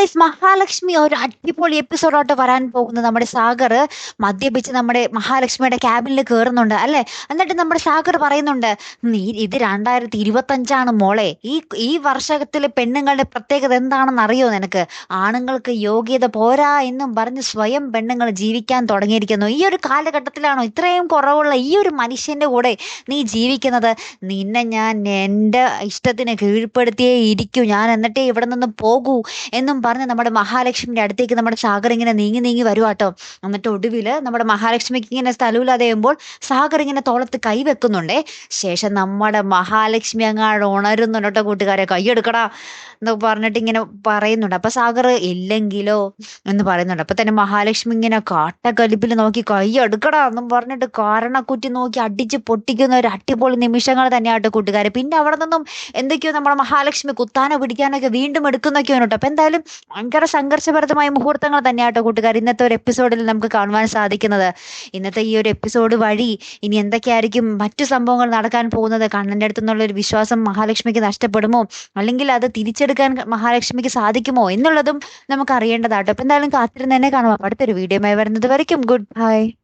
Guys Mahalakshmi ഒരു അടിപൊളി എപ്പിസോഡായിട്ട് വരാൻ പോകുന്നത് നമ്മുടെ സാഗർ മദ്യപിച്ച് നമ്മുടെ മഹാലക്ഷ്മിയുടെ ക്യാബിനിൽ കയറുന്നുണ്ട് അല്ലേ? എന്നിട്ട് നമ്മുടെ സാഗർ പറയുന്നുണ്ട് "ഉം, ഈ- ഇത് രണ്ടായിരത്തി ഇരുപത്തഞ്ചാണ് മോളെ. ഈ ഈ വർഷത്തിലെ പെണ്ണുങ്ങളുടെ പ്രത്യേകത എന്താണെന്ന് അറിയോ നിനക്ക്? ആണുങ്ങൾക്ക് യോഗ്യത പോരാ എന്നും പറഞ്ഞ് സ്വയം പെണ്ണുങ്ങൾ ജീവിക്കാൻ തുടങ്ങിയിരിക്കുന്നു. ഈ ഒരു കാലഘട്ടത്തിലാണോ ഇത്രയും കുറവുള്ള ഈ ഒരു മനുഷ്യന്റെ കൂടെ നീ ജീവിക്കുന്നത്? നിന്നെ ഞാൻ എന്റെ ഇഷ്ടത്തിന് കീഴ്പ്പെടുത്തിയേ ഇരിക്കൂ. ഞാൻ എന്നിട്ടേ ഇവിടെ നിന്ന് പോകൂ എന്നും പറഞ്ഞ് നമ്മുടെ മഹാലക്ഷ്മിയുടെ അടുത്തേക്ക് നമ്മുടെ സാഗർ ഇങ്ങനെ നീങ്ങി നീങ്ങി വരുവാട്ടോ എന്നിട്ട് ഒടുവിൽ നമ്മുടെ മഹാലക്ഷ്മിക്ക് ഇങ്ങനെ സ്ഥലമില്ലാതെ ചെയ്യുമ്പോൾ സാഗർ ഇങ്ങനെ തോളത്ത് കൈ വെക്കുന്നുണ്ടേ. ശേഷം നമ്മുടെ മഹാലക്ഷ്മി അങ്ങാട് ഉണരുന്നുണ്ട് കേട്ടോ കൂട്ടുകാരെ. കൈയെടുക്കടാ എന്ന് പറഞ്ഞിട്ട് ഇങ്ങനെ പറയുന്നുണ്ട്. അപ്പൊ സാഗർ ഇല്ലെങ്കിലോ എന്ന് പറയുന്നുണ്ട്. അപ്പൊ തന്നെ മഹാലക്ഷ്മി ഇങ്ങനെ കാട്ടക്കലിപ്പിൽ നോക്കി കൈ എടുക്കടാ എന്നും പറഞ്ഞിട്ട് കാരണക്കുറ്റി നോക്കി അടിച്ച് പൊട്ടിക്കുന്ന ഒരു അടിപൊളി നിമിഷങ്ങൾ തന്നെയാട്ടോ കൂട്ടുകാരെ. പിന്നെ അവിടെ നിന്നും എന്തൊക്കെയോ നമ്മുടെ മഹാലക്ഷ്മി കുത്താനോ പിടിക്കാനോ ഒക്കെ വീണ്ടും എടുക്കുന്നൊക്കെയാണ് കേട്ടോ. അപ്പൊ എന്തായാലും ഭയങ്കര സംഘർഷഭരിതമായ മുഹൂർത്തങ്ങൾ തന്നെയാട്ടോ കൂട്ടുകാർ ഇന്നത്തെ ഒരു എപ്പിസോഡിൽ നമുക്ക് കാണുവാൻ സാധിക്കുന്നത്. ഇന്നത്തെ ഈ ഒരു എപ്പിസോഡ് വഴി ഇനി എന്തൊക്കെയായിരിക്കും മറ്റു സംഭവങ്ങൾ നടക്കാൻ പോകുന്നത്? കണ്ണന്റെ അടുത്തുനിന്നുള്ള ഒരു വിശ്വാസം മഹാലക്ഷ്മിക്ക് നഷ്ടപ്പെടുമോ? അല്ലെങ്കിൽ അത് തിരിച്ചെടുക്കാൻ മഹാലക്ഷ്മിക്ക് സാധിക്കുമോ? എന്നുള്ളതും നമുക്ക് അറിയേണ്ടതാട്ടോ. അപ്പൊ എന്തായാലും കാത്തിരുന്ന് തന്നെ അപ്പൊ അടുത്തൊരു വീഡിയോ വരുന്നത് വരയ്ക്കും. Good bye